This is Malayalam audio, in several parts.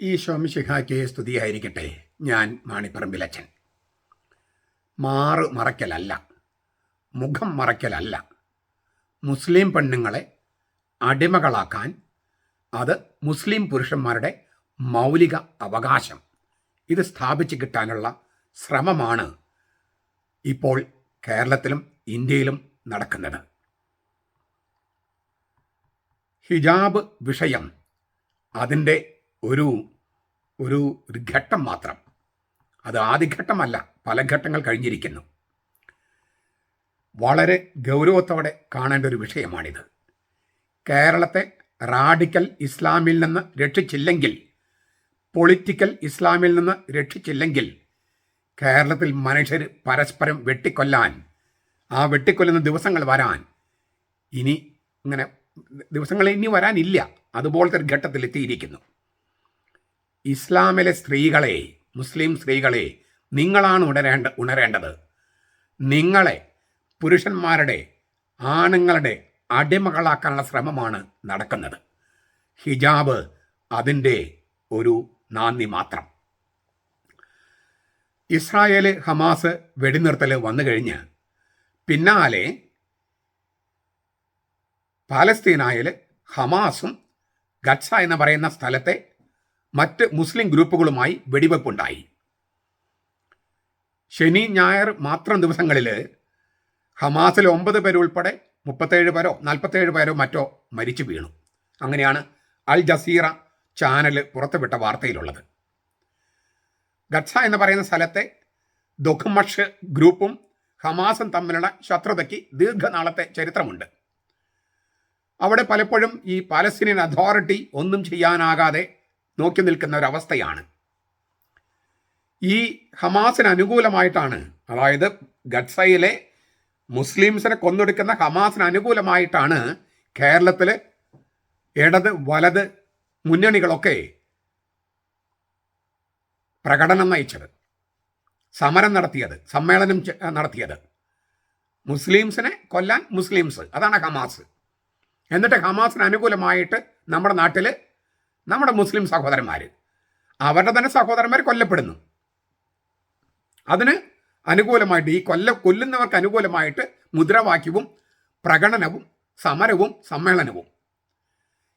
ഈ ശോമിശിഹായ്ക്ക് സ്തുതിയായിരിക്കട്ടെ ഞാൻ മാണിപ്പറമ്പിലച്ചൻ മാറ് മറയ്ക്കലല്ല. മുഖം മറയ്ക്കലല്ല. മുസ്ലിം പെണ്ണുങ്ങളെ അടിമകളാക്കാൻ അത് മുസ്ലിം പുരുഷന്മാരുടെ മൗലിക അവകാശം. ഇത് സ്ഥാപിച്ചു കിട്ടാനുള്ള ശ്രമമാണ് ഇപ്പോൾ കേരളത്തിലും ഇന്ത്യയിലും നടക്കുന്നത്. ഹിജാബ് വിഷയം അതിന്റെ ഒരു ഒരു ഒരു ഘട്ടം മാത്രം. അത് ആദ്യഘട്ടമല്ല പല ഘട്ടങ്ങൾ കഴിഞ്ഞിരിക്കുന്നു. വളരെ ഗൗരവത്തോടെ കാണേണ്ട ഒരു വിഷയമാണിത്. കേരളത്തെ റാഡിക്കൽ ഇസ്ലാമിൽ നിന്ന് രക്ഷിച്ചില്ലെങ്കിൽ പൊളിറ്റിക്കൽ ഇസ്ലാമിൽ നിന്ന് രക്ഷിച്ചില്ലെങ്കിൽ കേരളത്തിൽ മനുഷ്യർ പരസ്പരം വെട്ടിക്കൊല്ലാൻ ആ വെട്ടിക്കൊല്ലുന്ന ദിവസങ്ങൾ വരാൻ ഇനി ഇങ്ങനെ ദിവസങ്ങൾ ഇനി വരാനില്ല. അതുപോലത്തെ ഒരു ഘട്ടത്തിൽ എത്തിയിരിക്കുന്നു ഇസ്ലാമിലെ സ്ത്രീകളെ മുസ്ലിം സ്ത്രീകളെ നിങ്ങളാണ് ഉണരേണ്ട ഉണരേണ്ടത്. നിങ്ങളെ പുരുഷന്മാരുടെ ആണുങ്ങളുടെ അടിമകളാക്കാനുള്ള ശ്രമമാണ് നടക്കുന്നത്. ഹിജാബ് അതിന്റെ ഒരു നാന്ദി മാത്രം. ഇസ്രായേൽ ഹമാസ് വെടിനിർത്തൽ വന്നു കഴിഞ്ഞ് പിന്നാലെ പാലസ്തീനായിൽ ഹമാസും ഗറ്റ്സ എന്ന് പറയുന്ന സ്ഥലത്തെ മറ്റ് മുസ്ലിം ഗ്രൂപ്പുകളുമായി വെടിവെപ്പുണ്ടായി. ശനി ഞായർ മാത്രം ദിവസങ്ങളിൽ ഹമാസിൽ ഒമ്പത് പേരുൾപ്പെടെ മുപ്പത്തേഴ് പേരോ നാൽപ്പത്തേഴ് പേരോ മറ്റോ മരിച്ചു വീണു. അങ്ങനെയാണ് അൽ ജസീറ ചാനൽ പുറത്തുവിട്ട വാർത്തയിലുള്ളത്. ഗത്സ എന്ന് പറയുന്ന സ്ഥലത്തെ ദുഃഖമഷ് ഗ്രൂപ്പും ഹമാസും തമ്മിലുള്ള ശത്രുതയ്ക്ക് ദീർഘനാളത്തെ ചരിത്രമുണ്ട്. അവിടെ പലപ്പോഴും ഈ പാലസ്തീനിയൻ അതോറിറ്റി ഒന്നും ചെയ്യാനാകാതെ നോക്കി നിൽക്കുന്ന ഒരവസ്ഥയാണ്. ഈ ഹമാസിന് അനുകൂലമായിട്ടാണ് അതായത് ഗഡ്സയിലെ മുസ്ലിംസിനെ കൊന്നൊടുക്കുന്ന ഹമാസിന് അനുകൂലമായിട്ടാണ് കേരളത്തിലെ ഇടത് വലത് മുന്നണികളൊക്കെ പ്രകടനം നയിച്ചത് സമരം നടത്തിയത് സമ്മേളനം നടത്തിയത്. മുസ്ലിംസിനെ കൊല്ലാൻ മുസ്ലിംസ് അതാണ് ഹമാസ്. എന്നിട്ട് ഹമാസിന് അനുകൂലമായിട്ട് നമ്മുടെ നാട്ടിൽ നമ്മുടെ മുസ്ലിം സഹോദരന്മാർ. അവരുടെ തന്നെ സഹോദരന്മാർ കൊല്ലപ്പെടുന്നു. അതിന് അനുകൂലമായിട്ട് ഈ കൊല്ല കൊല്ലുന്നവർക്ക് അനുകൂലമായിട്ട് മുദ്രാവാക്യവും പ്രകടനവും സമരവും സമ്മേളനവും.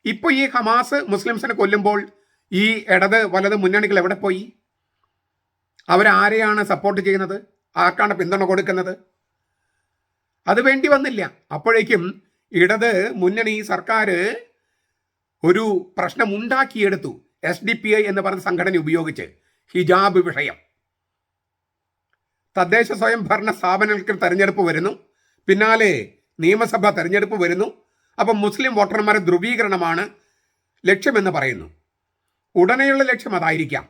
ഇപ്പോൾ ഈ ഹമാസ് മുസ്ലിംസിനെ കൊല്ലുമ്പോൾ ഈ ഇടത് വലത് മുന്നണികൾ എവിടെ പോയി? അവരാരെയാണ് സപ്പോർട്ട് ചെയ്യുന്നത്? ആർക്കാണ് പിന്തുണ കൊടുക്കുന്നത്? അത് വേണ്ടി വന്നില്ല. അപ്പോഴേക്കും ഇടത് മുന്നണി സർക്കാർ ഒരു പ്രശ്നം ഉണ്ടാക്കിയെടുത്തു എസ് ഡി പി ഐ എന്ന് പറഞ്ഞ സംഘടന ഉപയോഗിച്ച് ഹിജാബ് വിഷയം. തദ്ദേശ സ്വയംഭരണ സ്ഥാപനങ്ങൾക്ക് തെരഞ്ഞെടുപ്പ് വരുന്നു. പിന്നാലെ നിയമസഭ തെരഞ്ഞെടുപ്പ് വരുന്നു. അപ്പം മുസ്ലിം വോട്ടർമാരുടെ ധ്രുവീകരണമാണ് ലക്ഷ്യമെന്ന് പറയുന്നു. ഉടനെയുള്ള ലക്ഷ്യം അതായിരിക്കാം.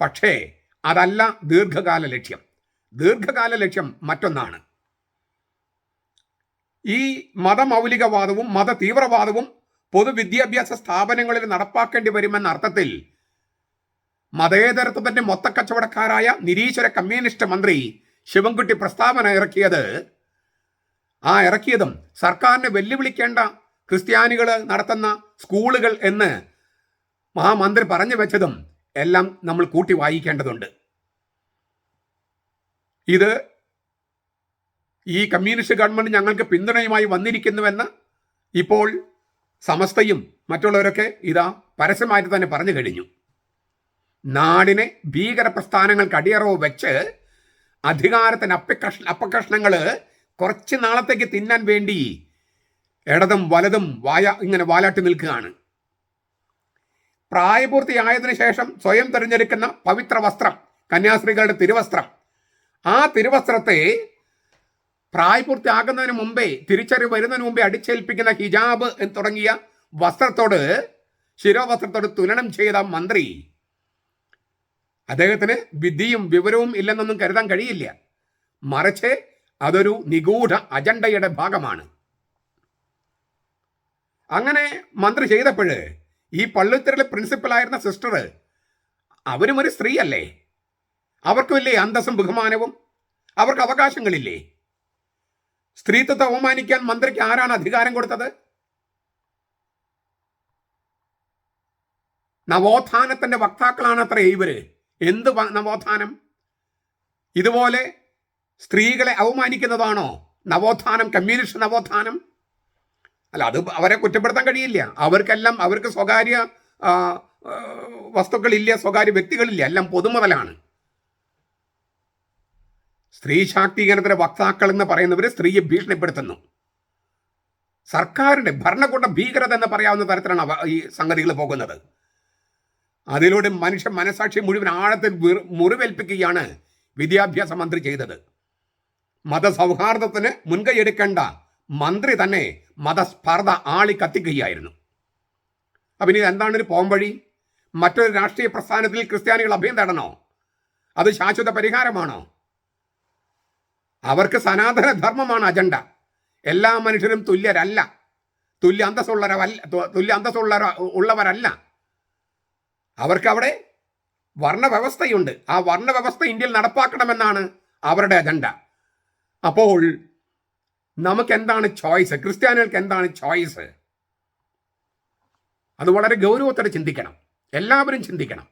പക്ഷേ അതല്ല ദീർഘകാല ലക്ഷ്യം. ദീർഘകാല ലക്ഷ്യം മറ്റൊന്നാണ്. ഈ മതമൗലികവാദവും മത തീവ്രവാദവും പൊതുവിദ്യാഭ്യാസ സ്ഥാപനങ്ങളിൽ നടപ്പാക്കേണ്ടി വരുമെന്ന അർത്ഥത്തിൽ മതേതരത്വത്തിന്റെ മൊത്തക്കച്ചവടക്കാരായ നിരീശ്വര കമ്മ്യൂണിസ്റ്റ് മന്ത്രി ശിവൻകുട്ടി പ്രസ്താവന ഇറക്കിയത് ആ ഇറക്കിയതും സർക്കാരിനെ വെല്ലുവിളിക്കേണ്ട ക്രിസ്ത്യാനികൾ നടത്തുന്ന സ്കൂളുകൾ എന്ന് മഹാമന്ത്രി മന്ത്രി പറഞ്ഞു വെച്ചതും എല്ലാം നമ്മൾ കൂട്ടി വായിക്കേണ്ടതുണ്ട്. ഇത് ഈ കമ്മ്യൂണിസ്റ്റ് ഗവൺമെന്റ് ഞങ്ങൾക്ക് പിന്തുണയുമായി വന്നിരിക്കുന്നുവെന്ന് ഇപ്പോൾ സമസ്തയും മറ്റുള്ളവരൊക്കെ ഇതാ പരസ്യമായിട്ട് തന്നെ പറഞ്ഞു കഴിഞ്ഞു. നാടിനെ ഭീകര പ്രസ്ഥാനങ്ങൾക്ക് അടിയറവ് വെച്ച് അധികാരത്തിന് അപ്പകഷ അപ്പകഷ്ണങ്ങൾ കുറച്ച് നാളത്തേക്ക് തിന്നാൻ വേണ്ടി ഇടതും വലതും വായ ഇങ്ങനെ വാലാട്ടി നിൽക്കുകയാണ്. പ്രായപൂർത്തിയായതിനു ശേഷം സ്വയം തിരഞ്ഞെടുക്കുന്ന പവിത്ര വസ്ത്രം കന്യാസ്ത്രീകളുടെ തിരുവസ്ത്രം. ആ തിരുവസ്ത്രത്തെ പ്രായപൂർത്തിയാകുന്നതിന് മുമ്പേ തിരിച്ചറിവ് വരുന്നതിന് മുമ്പേ അടിച്ചേൽപ്പിക്കുന്ന ഹിജാബ് എന്ന് തുടങ്ങിയ വസ്ത്രത്തോട് ശിരോവസ്ത്രത്തോട് തുലനം ചെയ്ത മന്ത്രി. അദ്ദേഹത്തിന് വിധിയും വിവരവും ഇല്ലെന്നൊന്നും കരുതാൻ കഴിയില്ല. മറിച്ച് അതൊരു നിഗൂഢ അജണ്ടയുടെ ഭാഗമാണ്. അങ്ങനെ മന്ത്രി ചെയ്തപ്പോഴ് ഈ പള്ളിത്തരയിലെ പ്രിൻസിപ്പലായിരുന്ന സിസ്റ്റർ അവരും ഒരു സ്ത്രീയല്ലേ? അവർക്കുമില്ലേ അന്തസ്സും ബഹുമാനവും അവർക്ക് അവകാശങ്ങളില്ലേ? സ്ത്രീത്വത്തെ അവമാനിക്കാൻ മന്ത്രിക്ക് ആരാണ് അധികാരം കൊടുത്തത്? നവോത്ഥാനത്തിന്റെ വക്താക്കളാണ് അത്ര ഇവർ. എന്ത് നവോത്ഥാനം? ഇതുപോലെ സ്ത്രീകളെ അവമാനിക്കുന്നതാണോ നവോത്ഥാനം കമ്മ്യൂണിസ്റ്റ് നവോത്ഥാനം? അല്ല അത് അവരെ കുറ്റപ്പെടുത്താൻ കഴിയില്ല. അവർക്കെല്ലാം അവർക്ക് സ്വകാര്യ വസ്തുക്കളില്ല സ്വകാര്യ വ്യക്തികളില്ല. എല്ലാം പൊതുമുതലാണ്. സ്ത്രീ ശാക്തീകരണത്തിലെ വക്താക്കൾ എന്ന് പറയുന്നവർ സ്ത്രീയെ ഭീഷണിപ്പെടുത്തുന്നു. സർക്കാരിന്റെ ഭരണകൂട ഭീകരത എന്ന് പറയാവുന്ന തരത്തിലാണ് ഈ സംഗതികൾ പോകുന്നത്. അതിലൂടെ മനുഷ്യ മനസാക്ഷി മുഴുവൻ ആഴത്തിൽ മുറിവേൽപ്പിക്കുകയാണ് വിദ്യാഭ്യാസ മന്ത്രി ചെയ്തത്. മതസൗഹാർദ്ദത്തിന് മുൻകൈയെടുക്കേണ്ട മന്ത്രി തന്നെ മതസ്പർദ്ധ ആളി കത്തിക്കുകയായിരുന്നു. അപ്പം ഇനി എന്താണ് ഒരു പോംവഴി? മറ്റൊരു രാഷ്ട്രീയ പ്രസ്ഥാനത്തിൽ ക്രിസ്ത്യാനികൾ അഭയം തേടണോ? അത് ശാശ്വത പരിഹാരമാണോ? അവർക്ക് സനാതന ധർമ്മമാണ് അജണ്ട. എല്ലാ മനുഷ്യരും തുല്യരല്ല. തുല്യ അന്തസ്സുള്ളവരല്ല തുല്യ അന്തസ്സുള്ള ഉള്ളവരല്ല. അവർക്ക് അവിടെ വർണവ്യവസ്ഥയുണ്ട്. ആ വർണവ്യവസ്ഥ ഇന്ത്യയിൽ നടപ്പാക്കണമെന്നാണ് അവരുടെ അജണ്ട. അപ്പോൾ നമുക്ക് എന്താണ് ചോയ്സ്? ക്രിസ്ത്യാനികൾക്ക് എന്താണ് ചോയ്സ്? അത് വളരെ ഗൗരവത്തോടെ ചിന്തിക്കണം. എല്ലാവരും ചിന്തിക്കണം.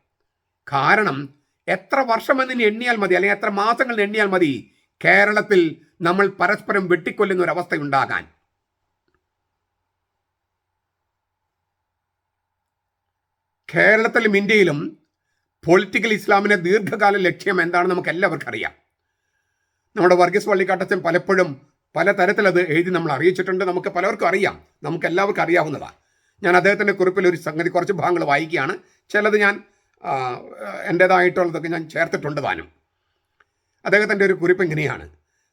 കാരണം എത്ര വർഷമെന്ന് എണ്ണിയാൽ മതി അല്ലെങ്കിൽ എത്ര മാസങ്ങൾ എണ്ണിയാൽ മതി കേരളത്തിൽ നമ്മൾ പരസ്പരം വെട്ടിക്കൊല്ലുന്ന ഒരു അവസ്ഥ ഉണ്ടാകാൻ കേരളത്തിലും ഇന്ത്യയിലും പൊളിറ്റിക്കൽ ഇസ്ലാമിന്റെ ദീർഘകാല ലക്ഷ്യം എന്താണെന്ന് നമുക്ക് എല്ലാവർക്കും അറിയാം നമ്മുടെ വർഗീസ് വള്ളിക്കാട്ടച്ചൻ പലപ്പോഴും പലതരത്തിൽ അത് എഴുതി നമ്മൾ അറിയിച്ചിട്ടുണ്ട്. നമുക്ക് പലർക്കും അറിയാം. നമുക്ക് എല്ലാവർക്കും അറിയാവുന്നതാണ്. ഞാൻ അദ്ദേഹത്തിന്റെ കുറിപ്പിൽ ഒരു സംഗതി കുറച്ച് ഭാഗങ്ങൾ വായിക്കുകയാണ്. ചിലത് ഞാൻ എന്റേതായിട്ടുള്ളതൊക്കെ ഞാൻ ചേർത്തിട്ടുണ്ട് താനും. അദ്ദേഹത്തിന്റെ ഒരു കുറിപ്പ് ഇങ്ങനെയാണ്.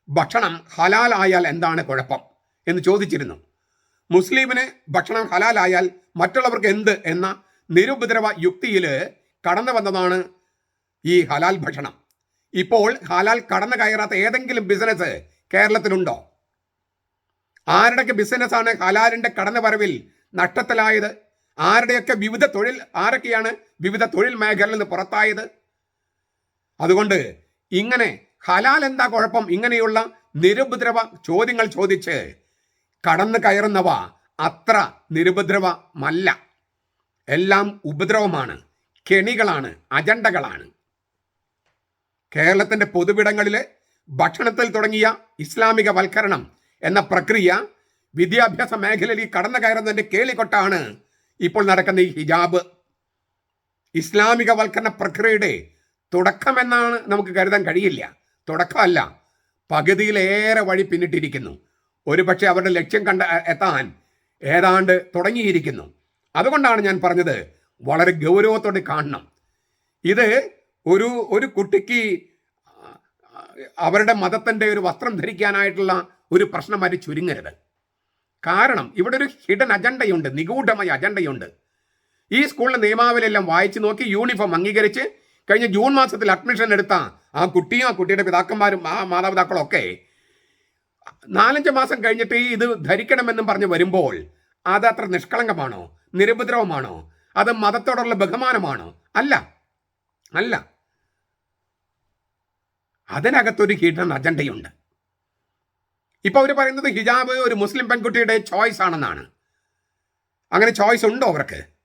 ഭക്ഷണം ഹലാലായാൽ എന്താണ് കുഴപ്പം? എന്ന് ചോദിച്ചിരുന്നു. മുസ്ലിമിന് ഭക്ഷണം ഹലാലായാൽ മറ്റുള്ളവർക്ക് എന്ത് എന്ന നിരുപദ്രവ യുക്തിയിൽ കടന്നു വന്നതാണ് ഈ ഹലാൽ ഭക്ഷണം. ഇപ്പോൾ ഹലാൽ കടന്നു കയറാത്ത ഏതെങ്കിലും ബിസിനസ് കേരളത്തിലുണ്ടോ? ആരുടെയൊക്കെ ബിസിനസ്സാണ് ഹലാലിന്റെ കടന്നു വരവിൽ നഷ്ടത്തിലായത്? ആരുടെയൊക്കെ വിവിധ തൊഴിൽ ആരൊക്കെയാണ് വിവിധ തൊഴിൽ മേഖലയിൽ നിന്ന് പുറത്തായത്? അതുകൊണ്ട് ഇങ്ങനെ ഹലാൽ എന്താ കുഴപ്പം? ഇങ്ങനെയുള്ള നിരുപദ്രവ ചോദ്യങ്ങൾ ചോദിച്ച് കടന്നു കയറുന്നവ അത്ര നിരുപദ്രവമല്ല. എല്ലാം ഉപദ്രവമാണ് കെണികളാണ് അജണ്ടകളാണ്. കേരളത്തിന്റെ പൊതുവിടങ്ങളിലെ ഭക്ഷണത്തിൽ തുടങ്ങിയ ഇസ്ലാമിക വൽക്കരണം എന്ന പ്രക്രിയ വിദ്യാഭ്യാസ മേഖലയിൽ കടന്നു കയറുന്നതിന്റെ കേളികൊട്ടാണ് ഇപ്പോൾ നടക്കുന്ന ഈ ഹിജാബ്. ഇസ്ലാമിക വൽക്കരണ പ്രക്രിയയുടെ തുടക്കമെന്നാണ് നമുക്ക് കരുതാൻ കഴിയില്ല. തുടക്കമല്ല. പകുതിയിലേറെ വഴി പിന്നിട്ടിരിക്കുന്നു. ഒരുപക്ഷെ അവരുടെ ലക്ഷ്യം കണ്ട എത്താൻ ഏതാണ്ട് തുടങ്ങിയിരിക്കുന്നു. അതുകൊണ്ടാണ് ഞാൻ പറഞ്ഞത് വളരെ ഗൗരവത്തോടെ കാണണം. ഇത് ഒരു ഒരു കുട്ടിക്ക് അവരുടെ മതത്തിന്റെ ഒരു വസ്ത്രം ധരിക്കാനായിട്ടുള്ള ഒരു പ്രശ്നമായിട്ട് ചുരുങ്ങരുത്. കാരണം ഇവിടെ ഒരു ഹിഡൻ അജണ്ടയുണ്ട് നിഗൂഢമായ അജണ്ടയുണ്ട്. ഈ സ്കൂളിലെ നിയമാവലിയെല്ലാം വായിച്ചു നോക്കി യൂണിഫോം അംഗീകരിച്ച് കഴിഞ്ഞ ജൂൺ മാസത്തിൽ അഡ്മിഷൻ എടുത്ത ആ കുട്ടിയും ആ കുട്ടിയുടെ പിതാക്കന്മാരും ആ മാതാപിതാക്കളും ഒക്കെ നാലഞ്ച് മാസം കഴിഞ്ഞിട്ട് ഇത് ധരിക്കണമെന്നും പറഞ്ഞ് വരുമ്പോൾ അത് അത്ര നിഷ്കളങ്കമാണോ? നിരുപദ്രവമാണോ? അത് മതത്തോടുള്ള ബഹുമാനമാണോ? അല്ല. അല്ല. അതിനകത്തൊരു ഹിഡൻ അജണ്ടയുണ്ട് ഇപ്പൊ അവർ പറയുന്നത് ഹിജാബ് ഒരു മുസ്ലിം പെൺകുട്ടിയുടെ ചോയ്സ് ആണെന്നാണ്. അങ്ങനെ ചോയ്സ് ഉണ്ടോ അവർക്ക്?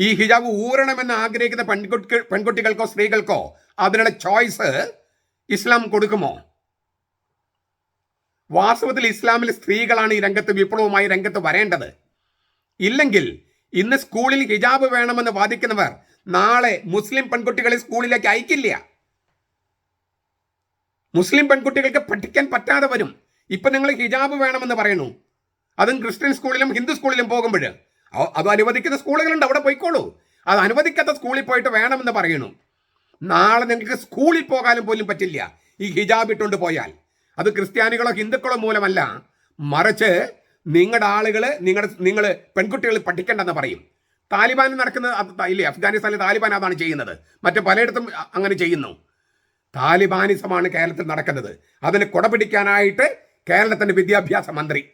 ഈ ഹിജാബ് ഊരണമെന്ന് ആഗ്രഹിക്കുന്ന പെൺകുട്ടി പെൺകുട്ടികൾക്കോ സ്ത്രീകൾക്കോ അതിനുള്ള ചോയ്സ് ഇസ്ലാം കൊടുക്കുമോ? വാസ്തവത്തിൽ ഇസ്ലാമിൽ സ്ത്രീകളാണ് ഈ രംഗത്ത് വിപ്ലവമായി രംഗത്ത് വരേണ്ടത്. ഇല്ലെങ്കിൽ ഇന്ന് സ്കൂളിൽ ഹിജാബ് വേണമെന്ന് വാദിക്കുന്നവർ നാളെ മുസ്ലിം പെൺകുട്ടികളെ സ്കൂളിലേക്ക് അയക്കില്ല. മുസ്ലിം പെൺകുട്ടികൾക്ക് പഠിക്കാൻ പറ്റാതെ വരും. ഇപ്പൊ നിങ്ങൾ ഹിജാബ് വേണമെന്ന് പറയുന്നു. അതും ക്രിസ്ത്യൻ സ്കൂളിലും ഹിന്ദു സ്കൂളിലും പോകുമ്പോൾ അത് അനുവദിക്കുന്ന സ്കൂളുകളുണ്ട് അവിടെ പോയിക്കോളൂ. അത് അനുവദിക്കാത്ത സ്കൂളിൽ പോയിട്ട് വേണമെന്ന് പറയണു നാളെ നിങ്ങൾക്ക് സ്കൂളിൽ പോകാനും പോലും പറ്റില്ല. ഈ ഹിജാബ് ഇട്ടുകൊണ്ട് പോയാൽ. അത് ക്രിസ്ത്യാനികളോ ഹിന്ദുക്കളോ മൂലമല്ല. മറിച്ച് നിങ്ങളുടെ ആളുകൾ നിങ്ങളുടെ നിങ്ങൾ പെൺകുട്ടികൾ പഠിക്കേണ്ടെന്ന് പറയും. താലിബാൻ നടക്കുന്നത് അത് ഇല്ലേ അഫ്ഗാനിസ്ഥാനിലെ താലിബാൻ അതാണ് ചെയ്യുന്നത്. മറ്റു പലയിടത്തും അങ്ങനെ ചെയ്യുന്നു. താലിബാനിസമാണ് കേരളത്തിൽ നടക്കുന്നത്. അതിന് കുടപിടിക്കാനായിട്ട് കേരളത്തിന്റെ വിദ്യാഭ്യാസ മന്ത്രി.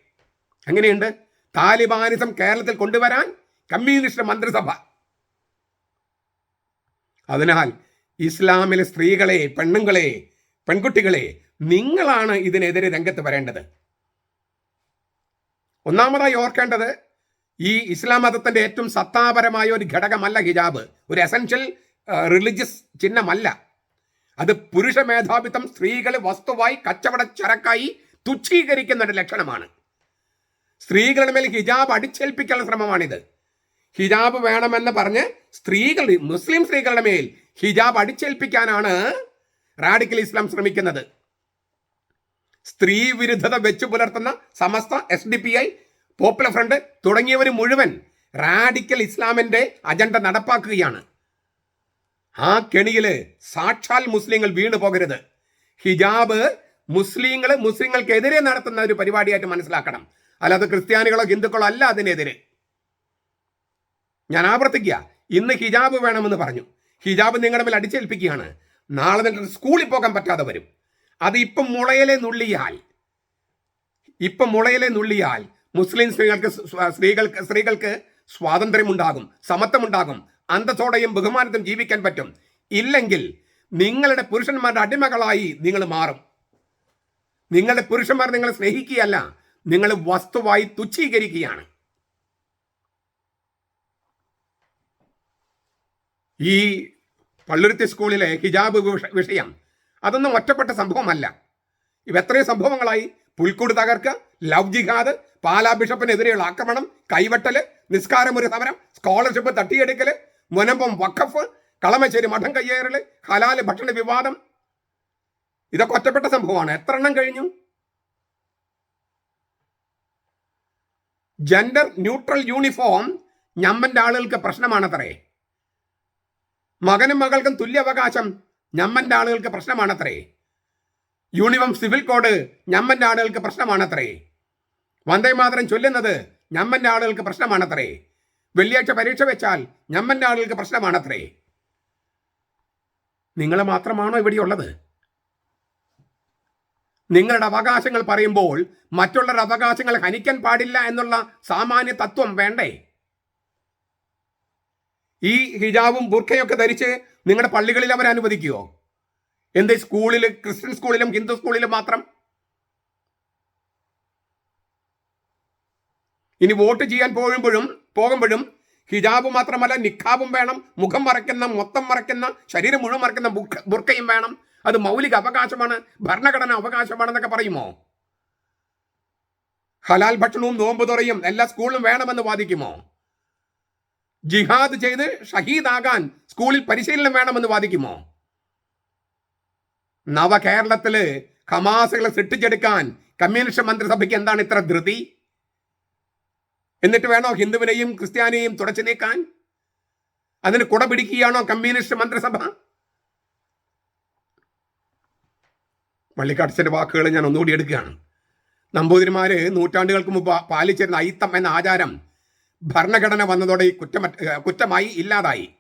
എങ്ങനെയുണ്ട്? താലിബാനിസം കേരളത്തിൽ കൊണ്ടുവരാൻ കമ്മ്യൂണിസ്റ്റ് മന്ത്രിസഭ. അതിനാൽ ഇസ്ലാമിലെ സ്ത്രീകളെ പെണ്ണുങ്ങളെ പെൺകുട്ടികളെ നിങ്ങളാണ് ഇതിനെതിരെ രംഗത്ത് വരേണ്ടത്. ഒന്നാമതായി ഓർക്കേണ്ടത് ഈ ഇസ്ലാം മതത്തിന്റെ ഏറ്റവും സത്താപരമായ ഒരു ഘടകമല്ല ഹിജാബ്. ഒരു എസൻഷ്യൽ റിലിജിയസ് ചിഹ്നമല്ല. അത് പുരുഷ മേധാവിത്വം സ്ത്രീകളെ വസ്തുവായി കച്ചവട ചരക്കായി തുച്ഛീകരിക്കുന്ന ഒരു ലക്ഷണമാണ്. സ്ത്രീകളുടെ മേൽ ഹിജാബ് അടിച്ചേൽപ്പിക്കാനുള്ള ശ്രമമാണിത്. ഹിജാബ് വേണമെന്ന് പറഞ്ഞ് സ്ത്രീകൾ മുസ്ലിം സ്ത്രീകളുടെ മേൽ ഹിജാബ് അടിച്ചേൽപ്പിക്കാനാണ് റാഡിക്കൽ ഇസ്ലാം ശ്രമിക്കുന്നത്. സ്ത്രീ വിരുദ്ധത വെച്ചു പുലർത്തുന്ന Samastha S D P I popular front തുടങ്ങിയവർ മുഴുവൻ റാഡിക്കൽ ഇസ്ലാമിന്റെ അജണ്ട നടപ്പാക്കുകയാണ്. ആ കെണിയിൽ സാക്ഷാൽ മുസ്ലിങ്ങൾ വീണു പോകരുത്. ഹിജാബ് മുസ്ലിങ്ങൾ മുസ്ലിങ്ങൾക്കെതിരെ നടത്തുന്ന ഒരു പരിപാടിയായിട്ട് മനസ്സിലാക്കണം. അല്ലാതെ ക്രിസ്ത്യാനികളോ ഹിന്ദുക്കളോ അല്ല അതിനെതിരെ. ഞാൻ ആവർത്തിക്കുക. ഇന്ന് ഹിജാബ് വേണമെന്ന് പറഞ്ഞു. ഹിജാബ് നിങ്ങളുടെ മേൽ അടിച്ചേൽപ്പിക്കുകയാണ്. നാളെ നിങ്ങൾക്ക് സ്കൂളിൽ പോകാൻ പറ്റാതെ വരും. അത് ഇപ്പം മുളയിലെ നുള്ളിയാൽ ഇപ്പം മുളയിലെ നുള്ളിയാൽ മുസ്ലിം സ്ത്രീകൾക്ക് സ്ത്രീകൾക്ക് സ്ത്രീകൾക്ക് സ്വാതന്ത്ര്യമുണ്ടാകും സമത്വമുണ്ടാകും അന്തസ്സോടെയും ബഹുമാനത്തും ജീവിക്കാൻ പറ്റും. ഇല്ലെങ്കിൽ നിങ്ങളുടെ പുരുഷന്മാരുടെ അടിമകളായി നിങ്ങൾ മാറും. നിങ്ങളുടെ പുരുഷന്മാർ നിങ്ങളെ സ്നേഹിക്കുകയല്ല. നിങ്ങൾ വസ്തുവായി തുച്ഛീകരിക്കുകയാണ്. ഈ പള്ളുരുത്തി സ്കൂളിലെ ഹിജാബ് വിഷയം അതൊന്നും ഒറ്റപ്പെട്ട സംഭവമല്ല. ഇവ എത്രയോ സംഭവങ്ങളായി. പുൽക്കൂട് തകർക്കുക ലവ് ജിഹാദ് പാലാ ബിഷപ്പിനെതിരെയുള്ള ആക്രമണം കൈവെട്ടൽ നിസ്കാരമൊരു സമരം സ്കോളർഷിപ്പ് തട്ടിയെടുക്കൽ മുനമ്പം വഖഫ് കളമശ്ശേരി മഠം കയ്യേറൽ ഹലാൽ ഭക്ഷണ വിവാദം. ഇതൊക്കെ ഒറ്റപ്പെട്ട സംഭവമാണ്. എത്ര എണ്ണം കഴിഞ്ഞു? ജെൻഡർ ന്യൂട്രൽ യൂണിഫോം ഞമ്മന്റെ ആളുകൾക്ക് പ്രശ്നമാണത്രേ? മകനും മകൾക്കും തുല്യ അവകാശം ഞമ്മന്റെ ആളുകൾക്ക് പ്രശ്നമാണത്രേ? യൂണിഫോം സിവിൽ കോഡ് ഞമ്മന്റെ ആളുകൾക്ക് പ്രശ്നമാണത്രേ? വന്ദേ മാതരം ചൊല്ലുന്നത് ഞമ്മന്റെ ആളുകൾക്ക് പ്രശ്നമാണത്രേ? വെള്ളിയാഴ്ച പരീക്ഷ വെച്ചാൽ ഞമ്മന്റെ ആളുകൾക്ക് പ്രശ്നമാണത്രേ? നിങ്ങൾ മാത്രമാണോ ഇവിടെയുള്ളത്? നിങ്ങളുടെ അവകാശങ്ങൾ പറയുമ്പോൾ മറ്റുള്ളവരുടെ അവകാശങ്ങൾ ഹനിക്കാൻ പാടില്ല എന്നുള്ള സാമാന്യ തത്വം വേണ്ടേ? ഈ ഹിജാബും ബുർഖയൊക്കെ ധരിച്ച് നിങ്ങളുടെ പള്ളികളിൽ അവർ അനുവദിക്കുമോ എന്ത് സ്കൂളിൽ ക്രിസ്ത്യൻ സ്കൂളിലും ഹിന്ദു സ്കൂളിലും മാത്രം? ഇനി വോട്ട് ചെയ്യാൻ പോകുമ്പോഴും പോകുമ്പോഴും ഹിജാബ് മാത്രമല്ല നിഖാബും വേണം മുഖം മറയ്ക്കുന്ന മൊത്തം മറയ്ക്കുന്ന ശരീരം മുഴുവൻ മറയ്ക്കുന്ന ബുർഖയും വേണം. അത് മൗലിക അവകാശമാണ് ഭരണഘടന അവകാശമാണെന്നൊക്കെ പറയുമോ? ഹലാൽ ഭക്ഷണവും നോമ്പ് തുറയും എല്ലാ സ്കൂളിലും വേണമെന്ന് വാദിക്കുമോ? ജിഹാദ് ചെയ്ത് ഷഹീദാകാൻ സ്കൂളിൽ പരിശീലനം വേണമെന്ന് വാദിക്കുമോ? നവകേരളത്തിൽ ഹമാസുകളെ സൃഷ്ടിച്ചെടുക്കാൻ കമ്മ്യൂണിസ്റ്റ് മന്ത്രിസഭയ്ക്ക് എന്താണ് ഇത്ര ധൃതി? എന്നിട്ട് വേണോ ഹിന്ദുവിനെയും ക്രിസ്ത്യാനിയെയും തുടച്ചു നീക്കാൻ? അതിന് കുട പിടിക്കുകയാണോ കമ്മ്യൂണിസ്റ്റ് മന്ത്രിസഭ? വള്ളിക്കാട്ടച്ചന്റെ വാക്കുകൾ ഞാൻ ഒന്നുകൂടി എടുക്കുകയാണ്. നമ്പൂതിരിമാര് നൂറ്റാണ്ടുകൾക്ക് മുമ്പ് പാലിച്ചിരുന്ന അയിത്തം എന്ന ആചാരം ഭരണഘടന വന്നതോടെ ഈ കുറ്റമ കുറ്റമായി ഇല്ലാതായി.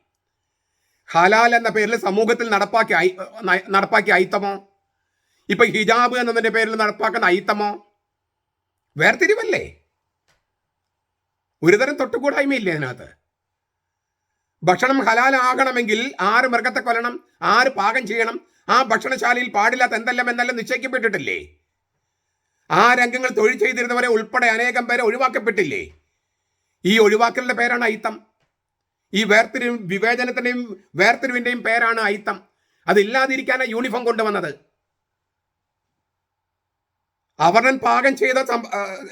ഹലാൽ എന്ന പേരിൽ സമൂഹത്തിൽ നടപ്പാക്കി ഐ- ന- നടപ്പാക്കിയ അയിത്തമോ? ഇപ്പൊ ഹിജാബ് എന്നതിന്റെ പേരിൽ നടപ്പാക്കുന്ന അയിത്തമോ? വേർതിരിവല്ലേ? ഒരുതരം തൊട്ടുകൂടായ്മയില്ലേ അതിനകത്ത് ഭക്ഷണം ഹലാലാകണമെങ്കിൽ ആറ് മൃഗത്തെ കൊല്ലണം ആറ് പാകം ചെയ്യണം ആ ഭക്ഷണശാലയിൽ പാടില്ലാത്ത എന്തെല്ലാം എന്നെല്ലാം നിശ്ചയിക്കപ്പെട്ടിട്ടില്ലേ? ആ രംഗങ്ങൾ തൊഴിൽ ചെയ്തിരുന്നവരെ ഉൾപ്പെടെ അനേകം പേരെ ഒഴിവാക്കപ്പെട്ടില്ലേ? ഈ ഒഴിവാക്കലിന്റെ പേരാണ് അയിത്തം. ഈ വേർതിരിവ് വിവേചനത്തിന്റെയും വേർത്തിരിവിന്റെയും പേരാണ് അയിത്തം. അതില്ലാതിരിക്കാനാണ് യൂണിഫോം കൊണ്ടുവന്നത്. അവർണൻ പാകം ചെയ്ത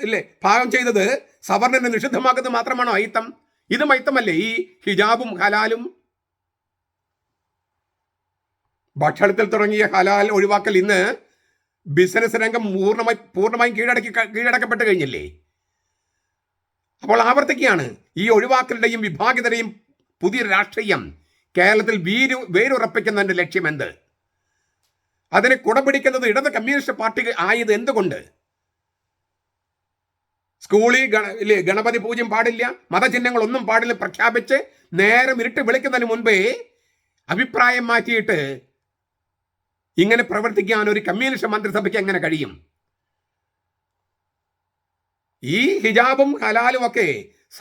ഇല്ലേ പാകം ചെയ്തത് സവർണനെ നിഷിദ്ധമാക്കുന്നത് മാത്രമാണോ അയിത്തം? ഇതും അയിത്തമല്ലേ? ഈ ഹിജാബും ഹലാലും ഭക്ഷണത്തിൽ തുടങ്ങിയ ഹലാൽ ഒഴിവാക്കൽ ഇന്ന് ബിസിനസ് രംഗം പൂർണമായി പൂർണമായും കീഴടക്കി കീഴടക്കപ്പെട്ട് കഴിഞ്ഞില്ലേ? അപ്പോൾ ആവർത്തിക്കുകയാണ്. ഈ ഒഴിവാക്കലുടെയും വിഭാഗിതരെയും പുതിയ രാഷ്ട്രീയം കേരളത്തിൽ വീരു വേരുറപ്പിക്കുന്നതിന്റെ ലക്ഷ്യം എന്ത്? അതിനെ കുടപിടിക്കുന്നത് ഇടത് കമ്മ്യൂണിസ്റ്റ് പാർട്ടി ആയത് എന്തുകൊണ്ട്? സ്കൂളിൽ ഗണ ഗണപതി പൂജ്യം പാടില്ല മതചിഹ്നങ്ങളൊന്നും പാടില്ല പ്രഖ്യാപിച്ച് നേരം ഇരുട്ട് വിളിക്കുന്നതിന് മുൻപേ അഭിപ്രായം മാറ്റിയിട്ട് ഇങ്ങനെ പ്രവർത്തിക്കാൻ ഒരു കമ്മ്യൂണിസ്റ്റ് മന്ത്രിസഭയ്ക്ക് എങ്ങനെ കഴിയും? ഈ ഹിജാബും ഹലാലും ഒക്കെ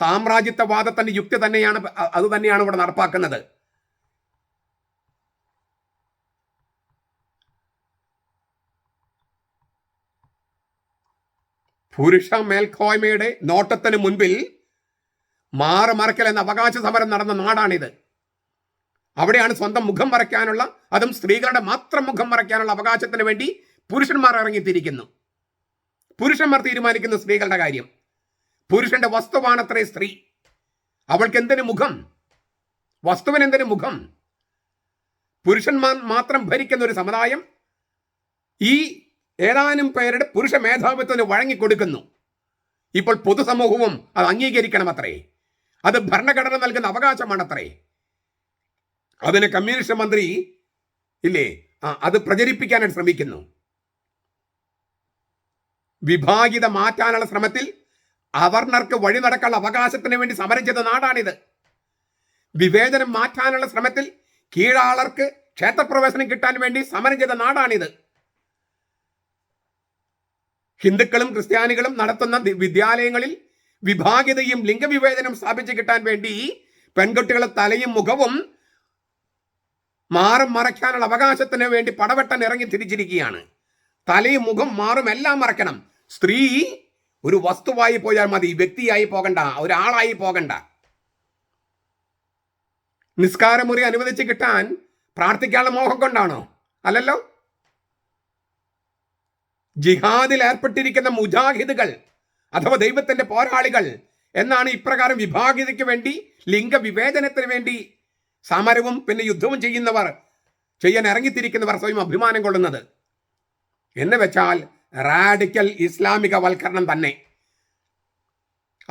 സാമ്രാജ്യത്വവാദത്തിന്റെ യുക്തി തന്നെയാണ് അത് തന്നെയാണ് ഇവിടെ നടപ്പാക്കുന്നത്. പുരുഷ മേൽക്കോയ്മയുടെ നോട്ടത്തിന് മുൻപിൽ മാറുമറക്കൽ എന്ന അവകാശ സമരം നടന്ന നാടാണിത്. അവിടെയാണ് സ്വന്തം മുഖം മറയ്ക്കാനുള്ള അതും സ്ത്രീകളുടെ മാത്രം മുഖം മറയ്ക്കാനുള്ള അവകാശത്തിന് വേണ്ടി പുരുഷന്മാർ ഇറങ്ങിത്തിരിക്കുന്നു. പുരുഷന്മാർ തീരുമാനിക്കുന്ന സ്ത്രീകളുടെ കാര്യം. പുരുഷന്റെ വസ്തുവാണത്രേ സ്ത്രീ. അവൾക്ക് എന്തിനു മുഖം? വസ്തുവിന് എന്തിനു മുഖം? പുരുഷന്മാർ മാത്രം ഭരിക്കുന്ന ഒരു സമുദായം ഈ ഏതാനും പേരുടെ പുരുഷ മേധാവിത്വത്തിന് വഴങ്ങിക്കൊടുക്കുന്നു. ഇപ്പോൾ പൊതുസമൂഹവും അത് അംഗീകരിക്കണം അത്രേ അത് ഭരണഘടന നൽകുന്ന അവകാശമാണത്രേ. അതിന് കമ്മ്യൂണിസ്റ്റ് മന്ത്രി ഇല്ലേ? ആ, അത് പ്രചരിപ്പിക്കാനായിട്ട് ശ്രമിക്കുന്നു. വിഭാഗിത മാറ്റാനുള്ള ശ്രമത്തിൽ അവർണർക്ക് വഴി നടക്കാനുള്ള അവകാശത്തിന് വേണ്ടി സമരം ചെയ്ത നാടാണിത്. വിവേചനം മാറ്റാനുള്ള ശ്രമത്തിൽ കീഴാളർക്ക് ക്ഷേത്രപ്രവേശനം കിട്ടാൻ വേണ്ടി സമരം ചെയ്ത നാടാണിത്. ഹിന്ദുക്കളും ക്രിസ്ത്യാനികളും നടത്തുന്ന വിദ്യാലയങ്ങളിൽ വിഭാഗിതയും ലിംഗവിവേചനം സ്ഥാപിച്ചു കിട്ടാൻ വേണ്ടി പെൺകുട്ടികളെ തലയും മുഖവും മാറും മറയ്ക്കാനുള്ള അവകാശത്തിന് വേണ്ടി പടവെട്ടൻ ഇറങ്ങി തിരിച്ചിരിക്കുകയാണ്. തലയും മുഖം മാറും എല്ലാം മറക്കണം സ്ത്രീ ഒരു വസ്തുവായി പോയാൽ മതി വ്യക്തിയായി പോകണ്ട ഒരാളായി പോകണ്ട. നിസ്കാരമുറി അനുവദിച്ച് കിട്ടാൻ പ്രാർത്ഥിക്കാനുള്ള മോഹം കൊണ്ടാണോ? അല്ലല്ലോ? ജിഹാദിൽ ഏർപ്പെട്ടിരിക്കുന്ന മുജാഹിദുകൾ അഥവാ ദൈവത്തിന്റെ പോരാളികൾ എന്നാണ് ഇപ്രകാരം വിഭാഗിതയ്ക്ക് വേണ്ടി ലിംഗവിവേചനത്തിന് വേണ്ടി സമരവും പിന്നെ യുദ്ധവും ചെയ്യുന്നവർ ചെയ്യാൻ ഇറങ്ങിത്തിരിക്കുന്നവർ സ്വയം അഭിമാനം കൊള്ളുന്നത്. എന്ന് വെച്ചാൽ റാഡിക്കൽ ഇസ്ലാമിക വൽക്കരണം തന്നെ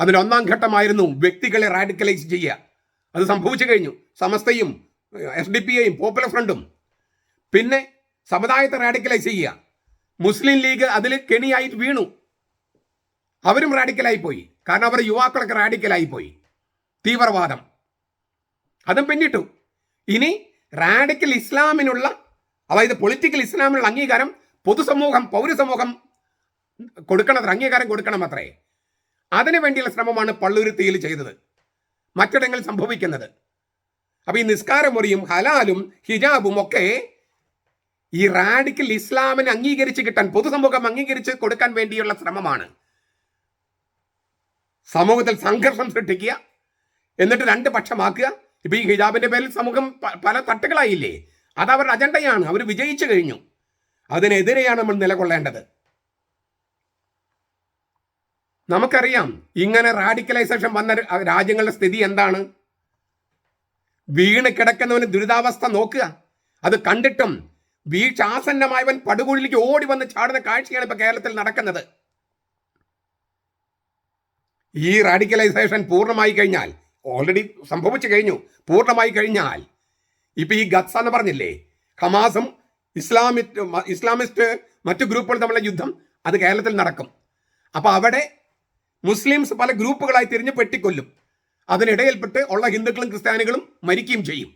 അതിലൊന്നാം ഘട്ടമായിരുന്നു വ്യക്തികളെ റാഡിക്കലൈസ് ചെയ്യുക. അത് സംഭവിച്ചു കഴിഞ്ഞു. സമസ്തയും എസ് ഡി പി ഐയും പോപ്പുലർ ഫ്രണ്ടും. പിന്നെ സമുദായത്തെ റാഡിക്കലൈസ് ചെയ്യുക. മുസ്ലിം ലീഗ് അതിൽ കെണിയായിട്ട് വീണു. അവരും റാഡിക്കലായി പോയി. കാരണം അവരുടെ യുവാക്കളൊക്കെ റാഡിക്കലായി പോയി. തീവ്രവാദം. അതും പിന്നിട്ടു. ഇനി റാഡിക്കൽ ഇസ്ലാമിനുള്ള അതായത് പൊളിറ്റിക്കൽ ഇസ്ലാമിനുള്ള അംഗീകാരം പൊതുസമൂഹം പൗരസമൂഹം കൊടുക്കണത്ര അംഗീകാരം കൊടുക്കണം അത്രേ അതിനു വേണ്ടിയുള്ള ശ്രമമാണ് പള്ളുരുത്തിയിൽ ചെയ്തത്. മറ്റിടങ്ങളിൽ സംഭവിക്കുന്നത്. അപ്പൊ ഈ നിസ്കാരമുറിയും ഹലാലും ഹിജാബും ഒക്കെ ഈ റാഡിക്കൽ ഇസ്ലാമിനെ അംഗീകരിച്ച് കിട്ടാൻ പൊതുസമൂഹം അംഗീകരിച്ച് കൊടുക്കാൻ വേണ്ടിയുള്ള ശ്രമമാണ്. സമൂഹത്തിൽ സംഘർഷം സൃഷ്ടിക്കുക എന്നിട്ട് രണ്ട് പക്ഷമാക്കുക ഇപ്പൊ ഈ ഹിജാബിന്റെ പേരിൽ സമൂഹം പല തട്ടുകളായില്ലേ? അത് അവരുടെ അജണ്ടയാണ്. അവർ വിജയിച്ചു കഴിഞ്ഞു. അതിനെതിരെയാണ് നമ്മൾ നിലകൊള്ളേണ്ടത്. നമുക്കറിയാം ഇങ്ങനെ റാഡിക്കലൈസേഷൻ വന്ന രാജ്യങ്ങളുടെ സ്ഥിതി എന്താണ്? വീണ് കിടക്കുന്നവന് ദുരിതാവസ്ഥ നോക്കുക. അത് കണ്ടിട്ടും വീക്ഷാസന്നമായവൻ പടുകുഴിലേക്ക് ഓടി വന്ന് ചാടുന്ന കാഴ്ചയാണ് ഇപ്പൊ കേരളത്തിൽ നടക്കുന്നത്. ഈ റാഡിക്കലൈസേഷൻ പൂർണമായി കഴിഞ്ഞാൽ ഓൾറെഡി സംഭവിച്ചു കഴിഞ്ഞു. പൂർണമായി കഴിഞ്ഞാൽ. ഇപ്പൊ ഈ ഗത്സ എന്ന് പറഞ്ഞില്ലേ ഹമാസും ഇസ്ലാമിസ്റ്റ് ഇസ്ലാമിസ്റ്റ് മറ്റു ഗ്രൂപ്പുകൾ തമ്മിലുള്ള യുദ്ധം അത് കേരളത്തിൽ നടക്കും. അപ്പൊ അവിടെ മുസ്ലിംസ് പല ഗ്രൂപ്പുകളായി തിരിഞ്ഞ് പെട്ടിക്കൊല്ലും. അതിനിടയിൽപ്പെട്ട് ഉള്ള ഹിന്ദുക്കളും ക്രിസ്ത്യാനികളും മരിക്കുകയും ചെയ്യും.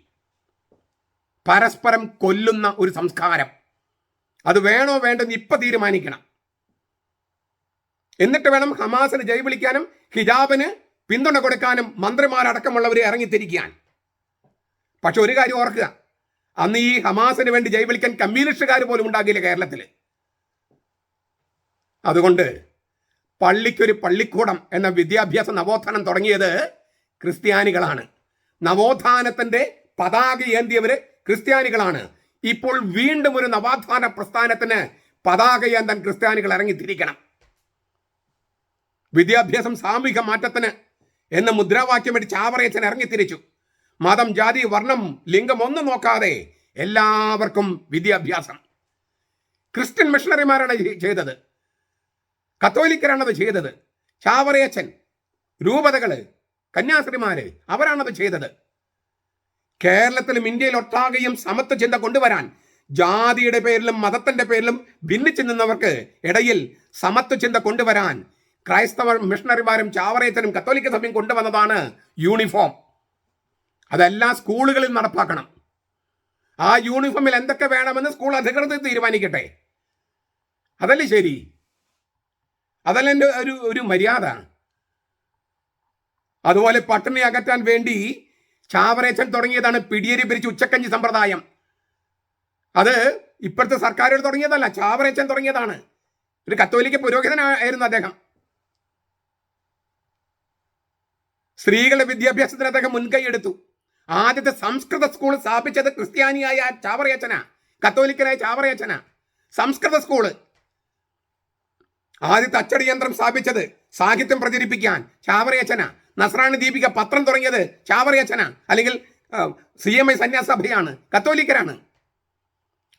പരസ്പരം കൊല്ലുന്ന ഒരു സംസ്കാരം. അത് വേണോ വേണ്ടെന്ന് ഇപ്പൊ തീരുമാനിക്കണം. എന്നിട്ട് വേണം ഹമാസിന് ജയ് വിളിക്കാനും ഹിജാബിന് പിന്തുണ കൊടുക്കാനും മന്ത്രിമാരടക്കമുള്ളവരെ ഇറങ്ങിത്തിരിക്കാൻ പക്ഷെ ഒരു കാര്യം ഓർക്കുക. അന്ന് ഈ ഹമാസിന് വേണ്ടി ജയ് വിളിക്കാൻ കമ്മ്യൂണിസ്റ്റുകാർ പോലും ഉണ്ടാകില്ല കേരളത്തിൽ അതുകൊണ്ട് പള്ളിക്കൊരു പള്ളിക്കൂടം എന്ന വിദ്യാഭ്യാസ നവോത്ഥാനം തുടങ്ങിയത് ക്രിസ്ത്യാനികളാണ്. നവോത്ഥാനത്തിന്റെ പതാക ഏന്തിയവര് ക്രിസ്ത്യാനികളാണ്. ഇപ്പോൾ വീണ്ടും ഒരു നവോത്ഥാന പ്രസ്ഥാനത്തിന് പതാക ഏന്താൻ ക്രിസ്ത്യാനികൾ ഇറങ്ങിത്തിരിക്കണം. വിദ്യാഭ്യാസം സാമൂഹിക മാറ്റത്തിന് എന്ന മുദ്രാവാക്യം വേണ്ടി ചാവറയച്ചൻ ഇറങ്ങിത്തിരിച്ചു. മതം ജാതി വർണം ലിംഗം ഒന്നും നോക്കാതെ എല്ലാവർക്കും വിദ്യാഭ്യാസം. ക്രിസ്ത്യൻ മിഷണറിമാരാണ് ചെയ്തത്. കത്തോലിക്കരാണത് ചെയ്തത്. ചാവറയച്ചൻ രൂപതകൾ കന്യാസ്ത്രീമാര് അവരാണത് ചെയ്തത്. കേരളത്തിലും ഇന്ത്യയിൽ ഒട്ടാകെയും സമത്വ ചിന്ത കൊണ്ടുവരാൻ ജാതിയുടെ പേരിലും മതത്തിന്റെ പേരിലും ഭിന്നിച്ചു നിന്നവർക്ക് ഇടയിൽ സമത്വ ചിന്ത കൊണ്ടുവരാൻ ക്രൈസ്തവ മിഷണറിമാരും ചാവറേച്ചനും കത്തോലിക്ക സഭയും കൊണ്ടുവന്നതാണ് യൂണിഫോം. അതെല്ലാ സ്കൂളുകളിൽ നടപ്പാക്കണം. ആ യൂണിഫോമിൽ എന്തൊക്കെ വേണമെന്ന് സ്കൂൾ അധികൃതർ തീരുമാനിക്കട്ടെ. അതല്ലേ ശരി? അതല്ല എന്റെ ഒരു ഒരു മര്യാദ. അതുപോലെ പട്ടിണി അകറ്റാൻ വേണ്ടി ചാവറേച്ചൻ തുടങ്ങിയതാണ് പിടിയേരി പിരിച്ച് ഉച്ചക്കഞ്ഞി സമ്പ്രദായം. അത് ഇപ്പോഴത്തെ സർക്കാരുകൾ തുടങ്ങിയതല്ല ചാവറേച്ചൻ തുടങ്ങിയതാണ്. ഒരു കത്തോലിക്ക പുരോഹിതനായിരുന്നു അദ്ദേഹം. സ്ത്രീകളുടെ വിദ്യാഭ്യാസത്തിന് അദ്ദേഹം മുൻകൈ എടുത്തു ആദ്യത്തെ സംസ്കൃത സ്കൂൾ സ്ഥാപിച്ചത് ക്രിസ്ത്യാനിയായ ചാവറയച്ചന. കത്തോലിക്കനായ ചാവറയച്ചന. സംസ്കൃത സ്കൂൾ ആദ്യത്തെ അച്ചടി യന്ത്രം സ്ഥാപിച്ചത് സാഹിത്യം പ്രചരിപ്പിക്കാൻ ചാവറയച്ചന. നസ്രാണി ദീപിക പത്രം തുടങ്ങിയത് ചാവറയച്ചന. അല്ലെങ്കിൽ സി എം ഐ സന്യാസഭയാണ് കത്തോലിക്കരാണ്.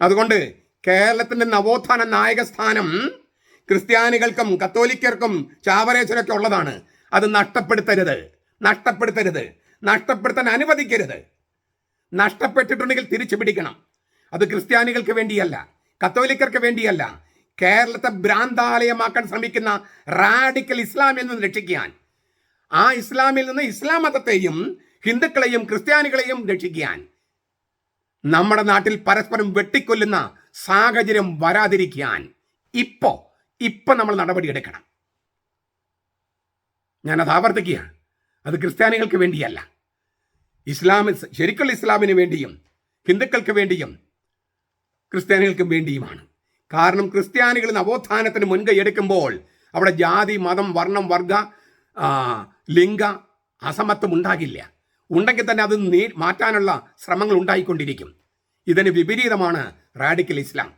അതുകൊണ്ട് കേരളത്തിന്റെ നവോത്ഥാന നായക സ്ഥാനം ക്രിസ്ത്യാനികൾക്കും കത്തോലിക്കർക്കും ചാവറേച്ചനൊക്കെ ഉള്ളതാണ്. അത് നഷ്ടപ്പെടുത്തരുത്. നഷ്ടപ്പെടുത്തരുത്. നഷ്ടപ്പെടുത്താൻ അനുവദിക്കരുത്. നഷ്ടപ്പെട്ടിട്ടുണ്ടെങ്കിൽ തിരിച്ചു പിടിക്കണം. അത് ക്രിസ്ത്യാനികൾക്ക് വേണ്ടിയല്ല കത്തോലിക്കർക്ക് വേണ്ടിയല്ല. കേരളത്തെ ഭ്രാന്താലയമാക്കാൻ ശ്രമിക്കുന്ന റാഡിക്കൽ ഇസ്ലാമിൽ നിന്ന് രക്ഷിക്കാൻ ആ ഇസ്ലാമിൽ നിന്ന് ഇസ്ലാം മതത്തെയും ഹിന്ദുക്കളെയും ക്രിസ്ത്യാനികളെയും രക്ഷിക്കാൻ നമ്മുടെ നാട്ടിൽ പരസ്പരം വെട്ടിക്കൊല്ലുന്ന സാഹചര്യം വരാതിരിക്കാൻ ഇപ്പോ ഇപ്പൊ നമ്മൾ നടപടിയെടുക്കണം. ഞാനത് ആവർത്തിക്കുകയാണ്. അത് ക്രിസ്ത്യാനികൾക്ക് വേണ്ടിയല്ല. ഇസ്ലാമി ശരിക്കുള്ള ഇസ്ലാമിന് വേണ്ടിയും ഹിന്ദുക്കൾക്ക് വേണ്ടിയും ക്രിസ്ത്യാനികൾക്കും വേണ്ടിയുമാണ്. കാരണം ക്രിസ്ത്യാനികൾ നവോത്ഥാനത്തിന് മുൻകൈ എടുക്കുമ്പോൾ അവിടെ ജാതി മതം വർണം വർഗ ലിംഗ അസമത്വം ഉണ്ടാകില്ല. ഉണ്ടെങ്കിൽ തന്നെ അത് നീ മാറ്റാനുള്ള ശ്രമങ്ങൾ ഉണ്ടായിക്കൊണ്ടിരിക്കും. ഇതിന് വിപരീതമാണ് റാഡിക്കൽ ഇസ്ലാം.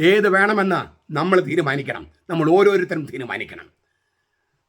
ഏത് വേണമെന്ന് നമ്മൾ തീരുമാനിക്കണം. നമ്മൾ ഓരോരുത്തരും തീരുമാനിക്കണം.